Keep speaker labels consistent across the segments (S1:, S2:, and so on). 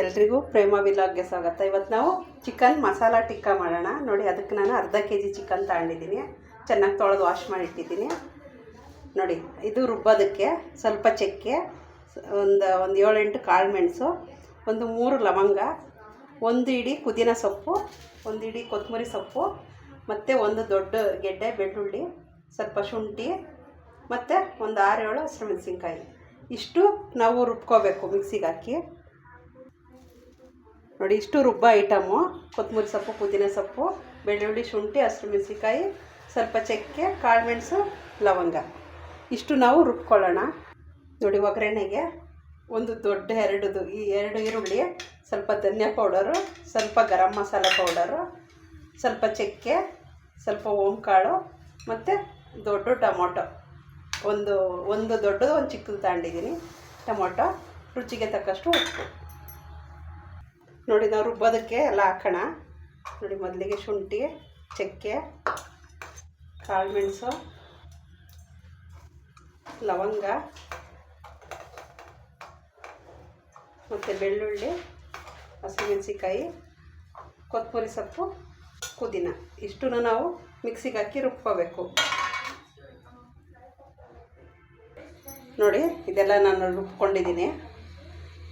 S1: ಎಲ್ರಿಗೂ ಪ್ರೇಮ ವಿಲಾಗ್ಗೆ ಸ್ವಾಗತ. ಇವತ್ತು ನಾವು ಚಿಕನ್ ಮಸಾಲ ಟಿಕ್ಕಾ ಮಾಡೋಣ. ನೋಡಿ, ಅದಕ್ಕೆ ನಾನು ಅರ್ಧ ಕೆ ಜಿ ಚಿಕನ್ ತಗೊಂಡಿದ್ದೀನಿ. ಚೆನ್ನಾಗಿ ತೊಳೆದು ವಾಶ್ ಮಾಡಿಟ್ಟಿದ್ದೀನಿ. ನೋಡಿ, ಇದು ರುಬ್ಬೋದಕ್ಕೆ ಸ್ವಲ್ಪ ಚಕ್ಕೆ, ಒಂದು ಒಂದು ಏಳೆಂಟು ಕಾಳು ಮೆಣಸು, ಒಂದು ಮೂರು ಲವಂಗ, ಒಂದು ಇಡಿ ಪುದೀನ ಸೊಪ್ಪು, ಒಂದು ಇಡಿ ಕೊತ್ತಂಬರಿ ಸೊಪ್ಪು, ಮತ್ತು ಒಂದು ದೊಡ್ಡ ಗೆಡ್ಡೆ ಬೆಳ್ಳುಳ್ಳಿ, ಸ್ವಲ್ಪ ಶುಂಠಿ, ಮತ್ತು ಒಂದು ಆರು ಏಳು ಹಸಿರು ಮೆಣಸಿನ್ಕಾಯಿ. ಇಷ್ಟು ನಾವು ರುಬ್ಕೋಬೇಕು ಮಿಕ್ಸಿಗೆ ಹಾಕಿ. ನೋಡಿ, ಇಷ್ಟು ರುಬ್ಬ ಐಟಮು. ಕೊತ್ತಂಬರಿ ಸೊಪ್ಪು, ಪುದೀನ ಸೊಪ್ಪು, ಬೆಳ್ಳುಳ್ಳಿ, ಶುಂಠಿ, ಹಸಿರು ಮೆಣಸಿನ್ಕಾಯಿ, ಸ್ವಲ್ಪ ಚಕ್ಕೆ ಕಾಳುಮೆಣಸು ಲವಂಗ. ಇಷ್ಟು ನಾವು ರುಬ್ಕೊಳ್ಳೋಣ. ನೋಡಿ, ಒಗ್ಗರಣೆಗೆ ಒಂದು ದೊಡ್ಡ ಎರಡುದು, ಈ ಎರಡು ಈರುಳ್ಳಿ, ಸ್ವಲ್ಪ ಧನಿಯಾ ಪೌಡರು, ಸ್ವಲ್ಪ ಗರಂ ಮಸಾಲ ಪೌಡರು, ಸ್ವಲ್ಪ ಚಕ್ಕೆ, ಸ್ವಲ್ಪ ಓಂಕಾಳು ಮತ್ತು ದೊಡ್ಡ ಟೊಮೊಟೊ. ಒಂದು ಒಂದು ದೊಡ್ಡದು, ಒಂದು ಚಿಕ್ಕದು ತಗೊಂಡಿದ್ದೀನಿ. ಟೊಮೊಟೊ ರುಚಿಗೆ ತಕ್ಕಷ್ಟು ಉಪ್ಪು. ನೋಡಿ ನಾವು ರುಬ್ಬೋದಕ್ಕೆ ಎಲ್ಲ ಹಾಕೋಣ. ನೋಡಿ ಮೊದಲಿಗೆ ಶುಂಠಿ, ಚಕ್ಕೆ ಕಾಳುಮೆಣಸು ಲವಂಗ, ಮತ್ತು ಬೆಳ್ಳುಳ್ಳಿ ಹಸಿಮೆಣಸಿಕಾಯಿ ಕೊತ್ತಂಬರಿ ಸೊಪ್ಪು, ಪುದೀನ. ಇಷ್ಟನ್ನು ನಾವು ಮಿಕ್ಸಿಗೆ ಹಾಕಿ ರುಬ್ಕೋಬೇಕು. ನೋಡಿ, ಇದೆಲ್ಲ ನಾನು ರುಬ್ಕೊಂಡಿದ್ದೀನಿ.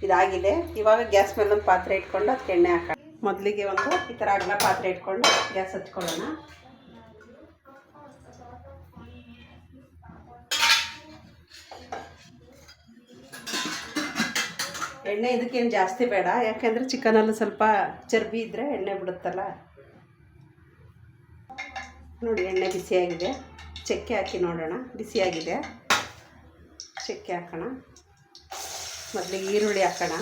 S1: ಇದಾಗಿದೆ. ಇವಾಗ ಗ್ಯಾಸ್ ಮೇಲೆ ಒಂದು ಪಾತ್ರೆ ಇಟ್ಕೊಂಡು ಅದಕ್ಕೆ ಎಣ್ಣೆ ಹಾಕೋಣ. ಮೊದಲಿಗೆ ಒಂದು ಈ ಥರ ಅಗಲ ಪಾತ್ರೆ ಇಟ್ಕೊಂಡು ಗ್ಯಾಸ್ ಹಚ್ಕೊಳ್ಳೋಣ ಎಣ್ಣೆ ಇದಕ್ಕೇನು ಜಾಸ್ತಿ ಬೇಡ. ಯಾಕೆಂದರೆ ಚಿಕನಲ್ಲಿ ಸ್ವಲ್ಪ ಚರ್ಬಿ ಇದ್ದರೆ ಎಣ್ಣೆ ಬಿಡುತ್ತಲ್ಲ. ನೋಡಿ, ಎಣ್ಣೆ ಬಿಸಿಯಾಗಿದೆ. ಚಕ್ಕೆ ಹಾಕಿ ನೋಡೋಣ. ಬಿಸಿಯಾಗಿದೆ. ಚಕ್ಕೆ ಹಾಕೋಣ. ಮೊದಲಿಗೆ ಈರುಳ್ಳಿ ಹಾಕೋಣ.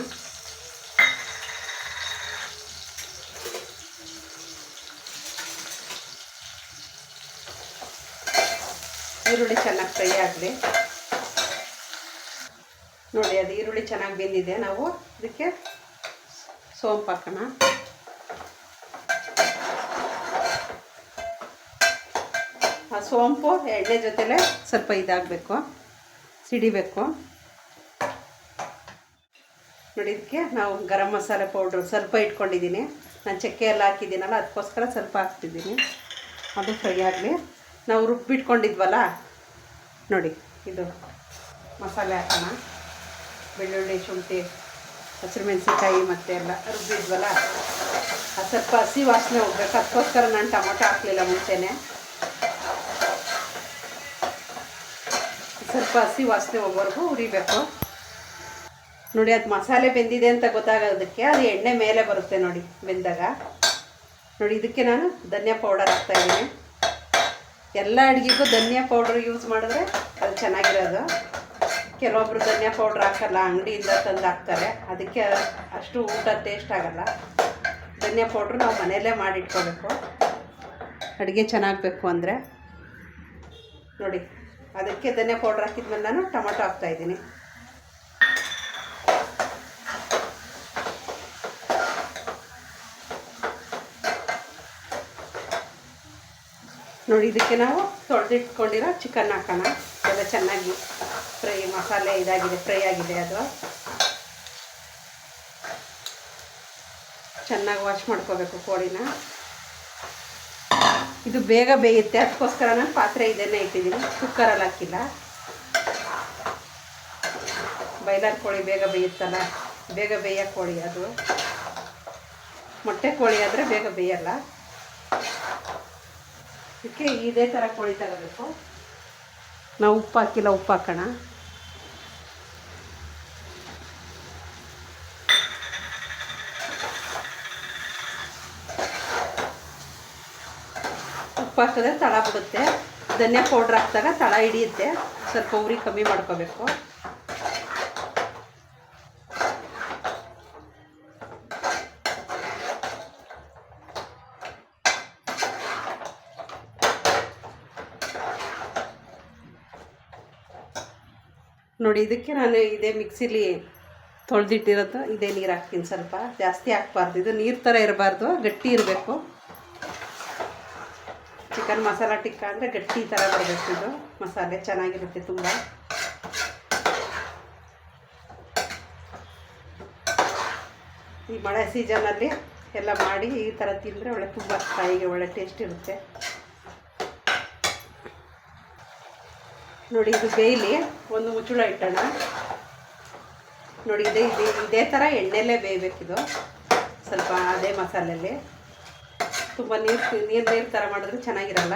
S1: ಈರುಳ್ಳಿ ಚೆನ್ನಾಗಿ ಫ್ರೈ ಆಗಲಿ. ನೋಡಿ, ಅದು ಈರುಳ್ಳಿ ಚೆನ್ನಾಗಿ ಬೆಂದಿದೆ. ನಾವು ಇದಕ್ಕೆ ಸೋಂಪು ಹಾಕೋಣ. ಆ ಸೋಂಪು ಎಣ್ಣೆ ಜೊತೆಲೇ ಸ್ವಲ್ಪ ಇದಾಗಬೇಕು, ಸಿಡಿಬೇಕು. ನೋಡಿ ಇದಕ್ಕೆ ನಾವು ಗರಂ ಮಸಾಲೆ ಪೌಡ್ರ್ ಸ್ವಲ್ಪ ಇಟ್ಕೊಂಡಿದ್ದೀನಿ. ನಾನು ಚಕ್ಕೆ ಎಲ್ಲ ಹಾಕಿದ್ದೀನಲ್ಲ, ಅದಕ್ಕೋಸ್ಕರ ಸ್ವಲ್ಪ ಹಾಕ್ತಿದ್ದೀನಿ. ಅದು ಫ್ರೈ ಆಗಲಿ. ನಾವು ರುಬ್ಬಿಟ್ಕೊಂಡಿದ್ವಲ್ಲ, ನೋಡಿ, ಇದು ಮಸಾಲೆ ಹಾಕೋಣ. ಬೆಳ್ಳುಳ್ಳಿ, ಶುಂಠಿ, ಹಸಿರು ಮೆಣಸಿನ್ಕಾಯಿ ಮತ್ತು ಎಲ್ಲ ರುಬ್ಬಿದ್ವಲ್ಲ, ಅದು ಸ್ವಲ್ಪ ಹಸಿ ವಾಸನೆ ಹೋಗ್ಬೇಕು. ಅದಕ್ಕೋಸ್ಕರ ನಾನು ಟೊಮೊಟೊ ಹಾಕಲಿಲ್ಲ ಮುಂಚೆನೇ. ಸ್ವಲ್ಪ ಹಸಿ ವಾಸನೆ ಹೋಗೋವರೆಗೂ ಉರಿಬೇಕು ನೋಡಿ, ಅದು ಮಸಾಲೆ ಬೆಂದಿದೆ ಅಂತ ಗೊತ್ತಾಗೋದಕ್ಕೆ ಅದು ಎಣ್ಣೆ ಮೇಲೆ ಬರುತ್ತೆ ನೋಡಿ, ಬೆಂದಾಗ. ನೋಡಿ, ಇದಕ್ಕೆ ನಾನು ಧನಿಯಾ ಪೌಡರ್ ಹಾಕ್ತಾಯಿದ್ದೀನಿ ಎಲ್ಲ ಅಡುಗೆಗೂ ಧನಿಯಾ ಪೌಡರ್ ಯೂಸ್ ಮಾಡಿದ್ರೆ ಅದು ಚೆನ್ನಾಗಿರೋದು. ಕೆಲವೊಬ್ರು ಧನಿಯಾ ಪೌಡ್ರ್ ಹಾಕಲ್ಲ, ಅಂಗಡಿಯಿಂದ ತಂದು ಹಾಕ್ತಾರೆ. ಅದಕ್ಕೆ ಅಷ್ಟು ಊಟ ಟೇಸ್ಟ್ ಆಗಲ್ಲ. ಧನಿಯಾ ಪೌಡ್ರ್ ನಾವು ಮನೆಯಲ್ಲೇ ಮಾಡಿಟ್ಕೋಬೇಕು. ಅಡುಗೆ ಚೆನ್ನಾಗಬೇಕು ಅಂದರೆ. ನೋಡಿ, ಅದಕ್ಕೆ ಧನಿಯಾ ಪೌಡ್ರ್ ಹಾಕಿದ್ಮೇಲೆ ನಾನು ಟೊಮೊಟೊ ಹಾಕ್ತಾಯಿದ್ದೀನಿ ನೋಡಿ, ಇದಕ್ಕೆ ನಾವು ತೊಳೆದಿಟ್ಕೊಂಡಿರೋ ಚಿಕನ್ ಹಾಕೋಣ. ಎಲ್ಲ ಚೆನ್ನಾಗಿ ಫ್ರೈ ಮಸಾಲೆ ಇದಾಗಿದೆ, ಫ್ರೈ ಆಗಿದೆ ಅದು. ಚೆನ್ನಾಗಿ ವಾಶ್ ಮಾಡ್ಕೋಬೇಕು ಕೋಳಿನ. ಇದು ಬೇಗ ಬೇಯುತ್ತೆ, ಅದಕ್ಕೋಸ್ಕರ ನಾನು ಪಾತ್ರೆ ಇದನ್ನೇ ಇಟ್ಟಿದ್ದೀನಿ ಕುಕ್ಕರಲ್ಲಿ ಹಾಕಿಲ್ಲ. ಬೈಲರ್ ಕೋಳಿ ಬೇಗ ಬೇಯುತ್ತಲ್ಲ, ಬೇಗ ಬೇಯೋ ಕೋಳಿ ಅದು. ಮೊಟ್ಟೆ ಕೋಳಿ ಆದರೆ ಬೇಗ ಬೇಯಲ್ಲ. ಅದಕ್ಕೆ ಇದೇ ಥರ ಕೋಳಿ ತಗೋಬೇಕು. ನಾವು ಉಪ್ಪು ಹಾಕಿಲ್ಲ ಉಪ್ಪು ಹಾಕೋಣ. ಉಪ್ಪು ಹಾಕಿದ್ರೆ ತಳ ಬಿಡುತ್ತೆ. ಧನಿಯಾ ಪೌಡ್ರ್ ಹಾಕಿದಾಗ ತಳ ಹಿಡಿಯುತ್ತೆ. ಸ್ವಲ್ಪ ಉರಿ ಕಮ್ಮಿ ಮಾಡ್ಕೋಬೇಕು. ನೋಡಿ, ಇದಕ್ಕೆ ನಾನು ಇದೇ ಮಿಕ್ಸಿಲಿ ತೊಳೆದಿಟ್ಟಿರೋದು. ಇದೇ ನೀರು ಹಾಕ್ತೀನಿ ಸ್ವಲ್ಪ. ಜಾಸ್ತಿ ಹಾಕ್ಬಾರ್ದು. ಇದು ನೀರು ಥರ ಇರಬಾರ್ದು. ಗಟ್ಟಿ ಇರಬೇಕು. ಚಿಕನ್ ಮಸಾಲ ಟಿಕ್ಕ ಅಂದರೆ ಗಟ್ಟಿ ಥರ ಬರಬೇಕು ಇದು. ಮಸಾಲೆ ಚೆನ್ನಾಗಿರುತ್ತೆ ತುಂಬ. ಈ ಮಳೆ ಸೀಸನಲ್ಲಿ ಎಲ್ಲ ಮಾಡಿ ಈ ಥರ ತಿಂದರೆ ಒಳ್ಳೆ ತುಂಬ ಕಾಯಿಗೆ ಒಳ್ಳೆ ಟೇಸ್ಟ್ ಇರುತ್ತೆ. ನೋಡಿ ಇದು ಬೇಯಲಿ, ಒಂದು ಮುಚ್ಚುಳ ಇಟ್ಟೋಣ. ನೋಡಿ ಇದೇ ಇದೇ ಇದೇ ಥರ ಎಣ್ಣೆಲೇ ಬೇಯಬೇಕಿದು, ಸ್ವಲ್ಪ ಅದೇ ಮಸಾಲೆಯಲ್ಲಿ ತುಂಬ ನೀರು ನೀರು ನೀರು ಥರ ಮಾಡಿದ್ರೆ ಚೆನ್ನಾಗಿರಲ್ಲ.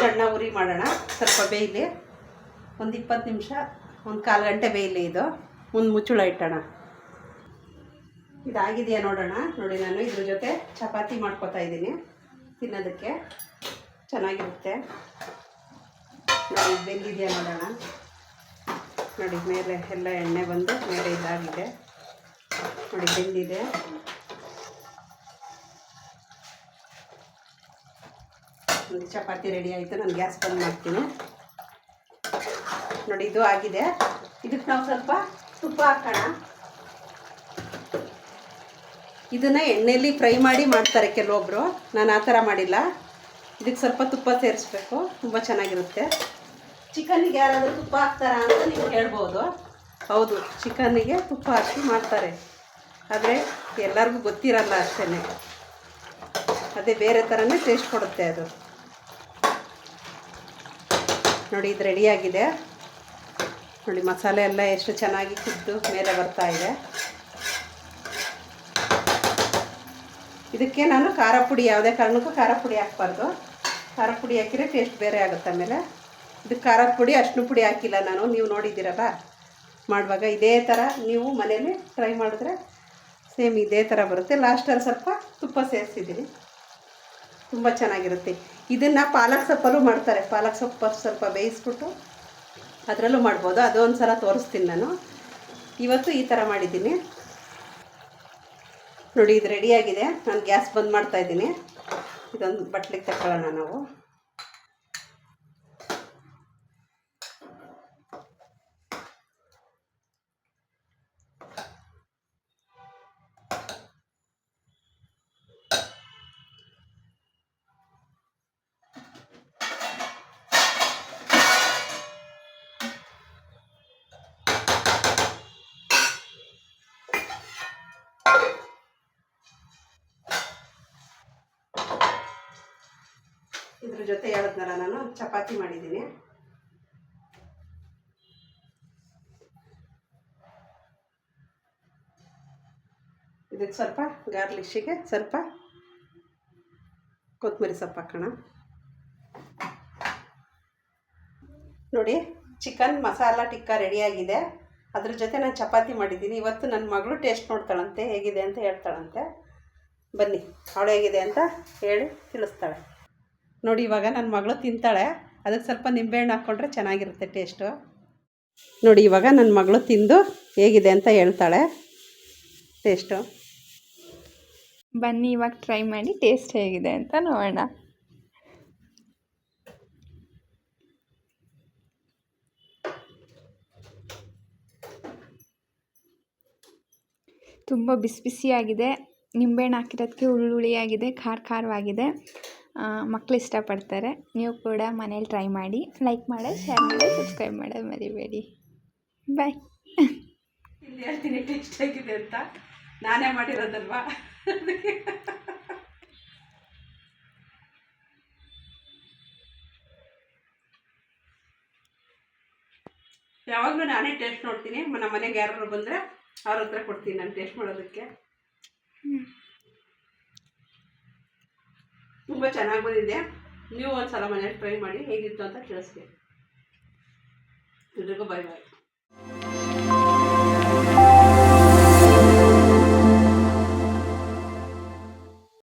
S1: ಸಣ್ಣ ಉರಿ ಮಾಡೋಣ, ಸ್ವಲ್ಪ ಬೇಯಲಿ. ಒಂದು ಇಪ್ಪತ್ತು ನಿಮಿಷ, ಒಂದು ಕಾಲು ಗಂಟೆ ಬೇಯಲಿ ಇದು. ಒಂದು ಮುಚ್ಚುಳ ಇಟ್ಟೋಣ. ಇದಾಗಿದೆಯಾ ನೋಡೋಣ. ನೋಡಿ ನಾನು ಇದ್ರ ಜೊತೆ ಚಪಾತಿ ಮಾಡ್ಕೊತಾ ಇದ್ದೀನಿ, ತಿನ್ನೋದಕ್ಕೆ. ಚೆನ್ನಾಗಿರುತ್ತೆ. ನೋಡಿ, ಬೆಂದಿದೆಯಾ ನೋಡೋಣ? ನೋಡಿ, ಮೇಲೆ ಎಲ್ಲ ಎಣ್ಣೆ ಬಂದು ಮೇಲೆ ಇದಾಗಿದೆ. ನೋಡಿ, ಬೆಂದಿದೆ. ಒಂದು ಚಪಾತಿ ರೆಡಿ ಆಯಿತು, ನಾನು ಗ್ಯಾಸ್ ಬಂದ್ ಮಾಡ್ತೀನಿ. ನೋಡಿ, ಇದು ಆಗಿದೆ. ಇದಕ್ಕೆ ನಾವು ಸ್ವಲ್ಪ ತುಪ್ಪ ಹಾಕೋಣ. ಇದನ್ನು ಎಣ್ಣೆಯಲ್ಲಿ ಫ್ರೈ ಮಾಡಿ ಮಾಡ್ತಾರೆ ಕೆಲವೊಬ್ಬರು ನಾನು ಆ ಥರ ಮಾಡಿಲ್ಲ. ಇದಕ್ಕೆ ಸ್ವಲ್ಪ ತುಪ್ಪ ಸೇರಿಸ್ಬೇಕು. ತುಂಬ ಚೆನ್ನಾಗಿರುತ್ತೆ. ಚಿಕನ್ನಿಗೆ ಯಾರಾದರೂ ತುಪ್ಪ ಹಾಕ್ತಾರಾ ಅಂತ ನೀವು ಹೇಳ್ಬೋದು. ಹೌದು, ಚಿಕನ್ನಿಗೆ ತುಪ್ಪ ಹಾಕಿ ಮಾಡ್ತಾರೆ. ಆದರೆ ಎಲ್ಲರಿಗೂ ಗೊತ್ತಿರಲ್ಲ ಅಷ್ಟೇ ಅದೇ ಬೇರೆ ಥರನೇ ಟೇಸ್ಟ್ ಕೊಡುತ್ತೆ ಅದು. ನೋಡಿ, ಇದು ರೆಡಿಯಾಗಿದೆ ನೋಡಿ, ಮಸಾಲೆ ಎಲ್ಲ ಎಷ್ಟು ಚೆನ್ನಾಗಿ ಕುದ್ದು ಮೇಲೆ ಬರ್ತಾ ಇದೆ. ಇದಕ್ಕೆ ನಾನು ಖಾರ ಪುಡಿ, ಯಾವುದೇ ಕಾರಣಕ್ಕೂ ಖಾರ ಪುಡಿ ಹಾಕ್ಬಾರ್ದು. ಖಾರ ಪುಡಿ ಹಾಕಿದರೆ ಟೇಸ್ಟ್ ಬೇರೆ ಆಗುತ್ತೆ ಆಮೇಲೆ. ಇದಕ್ಕೆ ಖಾರದ ಪುಡಿ ಅಷ್ಟು ಪುಡಿ ಹಾಕಿಲ್ಲ ನಾನು. ನೀವು ನೋಡಿದ್ದೀರಲ್ಲ ಮಾಡುವಾಗ ಇದೇ ಥರ ನೀವು ಮನೇಲಿ ಟ್ರೈ ಮಾಡಿದ್ರೆ ಸೇಮ್ ಇದೇ ಥರ ಬರುತ್ತೆ. ಲಾಸ್ಟಲ್ಲಿ ಸ್ವಲ್ಪ ತುಪ್ಪ ಸೇರಿಸಿದ್ದೀನಿ. ತುಂಬ ಚೆನ್ನಾಗಿರುತ್ತೆ. ಇದನ್ನು ಪಾಲಕ್ ಸೊಪ್ಪಲ್ಲೂ ಮಾಡ್ತಾರೆ. ಪಾಲಕ್ ಸೊಪ್ಪು ಸ್ವಲ್ಪ ಬೇಯಿಸ್ಬಿಟ್ಟು ಅದರಲ್ಲೂ ಮಾಡ್ಬೋದು. ಅದೊಂದು ಸಲ ತೋರಿಸ್ತೀನಿ ನಾನು. ಇವತ್ತು ಈ ಥರ ಮಾಡಿದ್ದೀನಿ. ನೋಡಿ, ಇದು ರೆಡಿಯಾಗಿದೆ ನಾನು ಗ್ಯಾಸ್ ಬಂದ್ ಮಾಡ್ತಾ ಇದ್ದೀನಿ. ಇದೊಂದು ಬಟ್ಲಿಗೆ ತಗೊಳ್ಳೋಣ ನಾವು. ಇದ್ರ ಜೊತೆ ಹೇಳಿದ್ನಲ್ಲ ನಾನು ಚಪಾತಿ ಮಾಡಿದ್ದೀನಿ. ಇದಕ್ಕೆ ಸ್ವಲ್ಪ ಗಾರ್ಲಿಶಿಗೆ ಸ್ವಲ್ಪ ಕೊತ್ತಂಬರಿ ಸೊಪ್ಪು ಹಾಕೋಣ. ನೋಡಿ, ಚಿಕನ್ ಮಸಾಲ ಟಿಕ್ಕ ರೆಡಿಯಾಗಿದೆ ಅದ್ರ ಜೊತೆ ನಾನು ಚಪಾತಿ ಮಾಡಿದ್ದೀನಿ. ಇವತ್ತು ನನ್ನ ಮಗಳು ಟೇಸ್ಟ್ ನೋಡ್ತಾಳಂತೆ, ಹೇಗಿದೆ ಅಂತ ಹೇಳ್ತಾಳಂತೆ. ಬನ್ನಿ, ಅವಳು ಹೇಗಿದೆ ಅಂತ ಹೇಳಿ ತಿಳಿಸ್ತಾಳೆ. ನೋಡಿ, ಇವಾಗ ನನ್ನ ಮಗಳು ತಿಂತಾಳೆ. ಅದಕ್ಕೆ ಸ್ವಲ್ಪ ನಿಂಬೆಹಣ್ಣು ಹಾಕ್ಕೊಂಡ್ರೆ ಚೆನ್ನಾಗಿರುತ್ತೆ ಟೇಸ್ಟು. ನೋಡಿ, ಇವಾಗ ನನ್ನ ಮಗಳು ತಿಂದು ಹೇಗಿದೆ ಅಂತ ಹೇಳ್ತಾಳೆ. ಟೇಸ್ಟು.
S2: ಬನ್ನಿ, ಇವಾಗ ಟ್ರೈ ಮಾಡಿ ಟೇಸ್ಟ್ ಹೇಗಿದೆ ಅಂತ ನೋಡೋಣ. ತುಂಬ ಬಿಸಿ ಬಿಸಿಯಾಗಿದೆ. ನಿಂಬೆಹಣ್ಣು ಹಾಕಿರೋದಕ್ಕೆ ಹುಳಿಯಾಗಿದೆ ಖಾರ ಖಾರವಾಗಿದೆ. ಮಕ್ಕಳು ಇಷ್ಟಪಡ್ತಾರೆ. ನೀವು ಕೂಡ ಮನೇಲಿ ಟ್ರೈ ಮಾಡಿ ಲೈಕ್ ಮಾಡಿ ಶೇರ್ ಮಾಡಿ ಸಬ್ಸ್ಕ್ರೈಬ್ ಮಾಡೋದು ಮರಿಬೇಡಿ. ಬಾಯ್
S1: ಇಲ್ಲಿ ಹೇಳ್ತೀನಿ ಟೇಸ್ಟ್ ಆಗಿದೆ ಅಂತ. ನಾನೇ ಮಾಡಿರೋದಲ್ವಾ? ಯಾವಾಗಲೂ ನಾನೇ ಟೇಸ್ಟ್ ನೋಡ್ತೀನಿ. ನಮ್ಮ ಮನೆಗೆ ಯಾರು ಬಂದರೆ ಅವ್ರ ಹತ್ರ ಕೊಡ್ತೀನಿ ನಾನು ಟೇಸ್ಟ್ ಮಾಡೋದಕ್ಕೆ. ತುಂಬ ಚೆನ್ನಾಗಿ ಬಂದಿದೆ. ನೀವು ಒಂದು ಸಲ ಮನೇಲಿ ಟ್ರೈ ಮಾಡಿ ಹೇಗಿತ್ತು ಅಂತ ತಿಳಿಸ್ತೀನಿ ಎಲ್ರಿಗೂ ಬಾಯ್ ಬಾಯ್